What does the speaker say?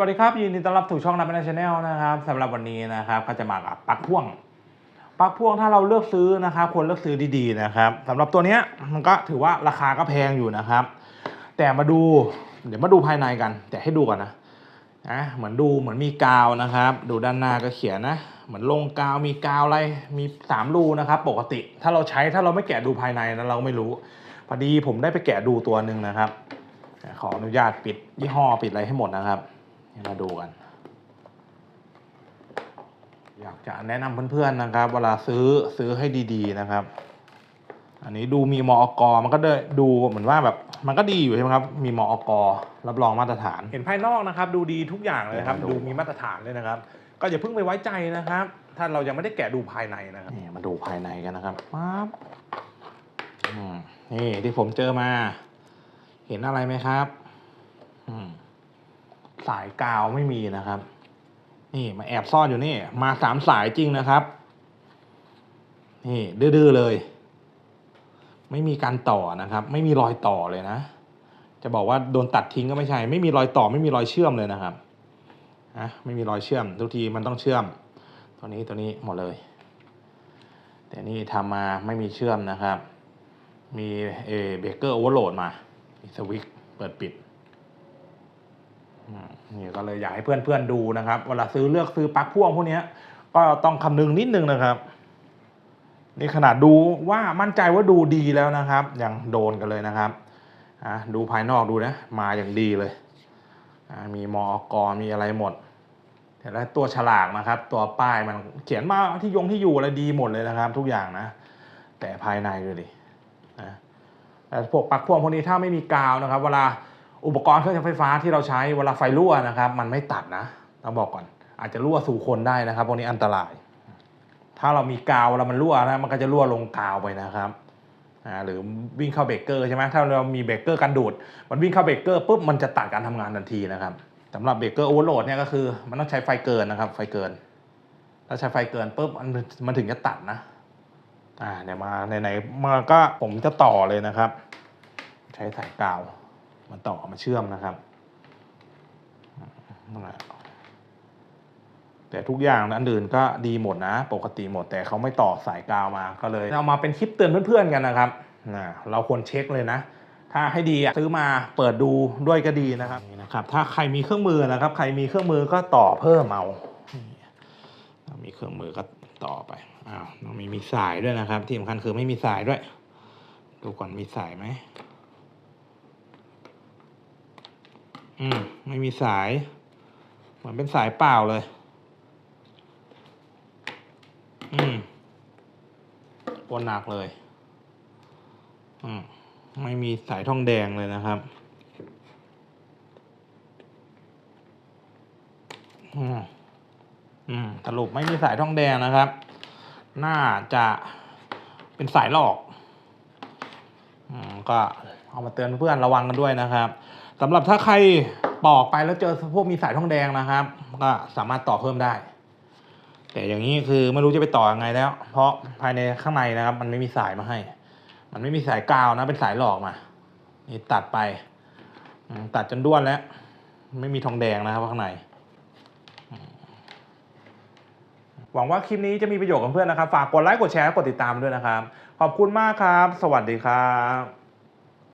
วัสดีครับ ยินดีต้อนรับสู่ช่องนับเป็นชาแนลนะครับสำหรับวันนี้นะครับ ก็จะมากับปลั๊กพ่วงปลั๊กพ่วงถ้าเราเลือกซื้อนะครับควรเลือกซื้อดีๆนะครับสำหรับตัวเนี้ยมันก็ถือว่าราคาก็แพงอยู่นะครับ แต่มาดูเดี๋ยวมาดูภายในกัน แต่ให้ดูก่อนนะนะเหมือนดูเหมือนมีกาวนะครับ ดูด้านหน้าก็เขียนนะเหมือนลงกาวมีกาวอะไรมีสามรูนะครับ ปกติถ้าเราใช้ถ้าเราไม่แกะดูภายในนะเราไม่รู้พอดีผมได้ไปแกะดูตัวหนึ่งนะครับ ขออนุญาตปิดยี่ห้อปิดอะไรให้หมดนะครับ มาดูกัน อยากจะแนะนำเพื่อนๆนะครับ เวลาซื้อซื้อให้ดีๆนะครับ อันนี้ดูมีมอกมันก็ได้ดูเหมือนว่าแบบมันก็ดีอยู่ใช่ไหมครับ มีมอกรับรองมาตรฐาน เห็นภายนอกนะครับ ดูดีทุกอย่างเลยครับ ดูมีมาตรฐานเลยนะครับ ก็อย่าเพิ่งไปไว้ใจนะครับ ถ้าเรายังไม่ได้แกะดูภายในนะครับนี่มาดูภายในกันนะครับปั๊บอืมนี่ที่ผมเจอมา เห็นอะไรไหมครับ อืม สายกาวไม่มีนะครับ นี่มาแอบซ่อนอยู่นี่ มาสามสายจริงนะครับ นี่ดื้อๆเลย ไม่มีการต่อนะครับ ไม่มีรอยต่อเลยนะ จะบอกว่าโดนตัดทิ้งก็ไม่ใช่ ไม่มีรอยต่อไม่มีรอยเชื่อมเลยนะครับนะไม่มีรอยเชื่อม ทุกทีมันต้องเชื่อม ตัวนี้ตัวนี้หมดเลย แต่นี่ทำมาไม่มีเชื่อมนะครับ มีเอเบเกอร์โอเวอร์โหลดมามีสวิตช์เปิดปิด นี่ก็เลยอยากให้เพื่อนๆดูนะครับ เวลาซื้อเลือกซื้อปลั๊กพ่วงพวกนี้ก็ต้องคำนึงนิดนึงนะครับ นี่ขนาดดูว่ามั่นใจว่าดูดีแล้วนะครับ ยังโดนกันเลยนะครับอะดูภายนอกดูนะ มาอย่างดีเลยอะมีมอกมีอะไรหมดแต่ล้วตัวฉลากนะครับ ตัวป้ายมันเขียนมาที่ยงที่อยู่อะไรดีหมดเลยนะครับ ทุกอย่างนะ แต่ภายในดูดินะแต่พวกปลั๊กพ่วงพวกนี้ถ้าไม่มีกาวนะครับ เวลา อุปกรณ์เครื่องใช้ไฟฟ้าที่เราใช้เวลาไฟรั่วนะครับ มันไม่ตัดนะต้องบอกก่อน อาจจะรั่วสู่คนได้นะครับพวกนี้อันตราย ถ้าเรามีกาวแล้วมันรั่วนะมันก็จะรั่วลงกาวไปนะครับอ่าหรือวิ่งเข้าเบรกเกอร์ใช่ไหมถ้าเรามีเบรกเกอร์กันดูด มันวิ่งเข้าเบรกเกอร์ปุ๊บมันจะตัดการทำงานทันทีนะครับสำหรับเบรกเกอร์โอเวอร์โหลดเนี่ยก็คือ มันต้องใช้ไฟเกินนะครับ ไฟเกิน ถ้าใช้ไฟเกินปุ๊บมันมันถึงจะตัดนะอ่าเดี๋ยวมาไหนๆมาก็ผมจะต่อเลยนะครับ ใช้สายกาว มาต่อมาเชื่อมนะครับนั่นแหละแต่ทุกอย่างอันอื่นก็ดีหมดนะ ปกติหมดแต่เขาไม่ต่อสายกาวมาก็เลยเอามาเป็นคลิปเตือนเพื่อนๆกันนะครับนะเราควรเช็คเลยนะ ถ้าให้ดีอะซื้อมาเปิดดูด้วยก็ดีนะครับนี่นะครับ ถ้าใครมีเครื่องมือนะครับ ใครมีเครื่องมือก็ต่อเพิ่มเอานี่มีเครื่องมือก็ต่อไปอ้าวต้องมีมีสายด้วยนะครับ ที่สำคัญคือไม่มีสายด้วย ดูก่อนมีสายไหม อืม ไม่มีสาย เหมือนเป็นสายเปล่าเลย อืมปนหนักเลย อืม ไม่มีสายทองแดงเลยนะครับอืมอืมสรุปไม่มีสายทองแดงนะครับ น่าจะเป็นสายหลอก อืม ก็ เอามาเตือนเพื่อนระวังกันด้วยนะครับสำหรับถ้าใครปอกไปแล้วเจอพวกมีสายทองแดงนะครับ ก็สามารถต่อเพิ่มได้ แต่อย่างนี้คือไม่รู้จะไปต่อยังไงแล้ว เพราะภายในข้างในนะครับ มันไม่มีสายมาให้ มันไม่มีสายกาวนะ เป็นสายหลอกมา นี่ตัดไป ตัดจนด้วนแล้ว ไม่มีทองแดงนะครับข้างใน หวังว่าคลิปนี้จะมีประโยชน์กับเพื่อนนะครับ ฝากกดไลค์กดแชร์กดติดตามด้วยนะครับ ขอบคุณมากครับ สวัสดีครับ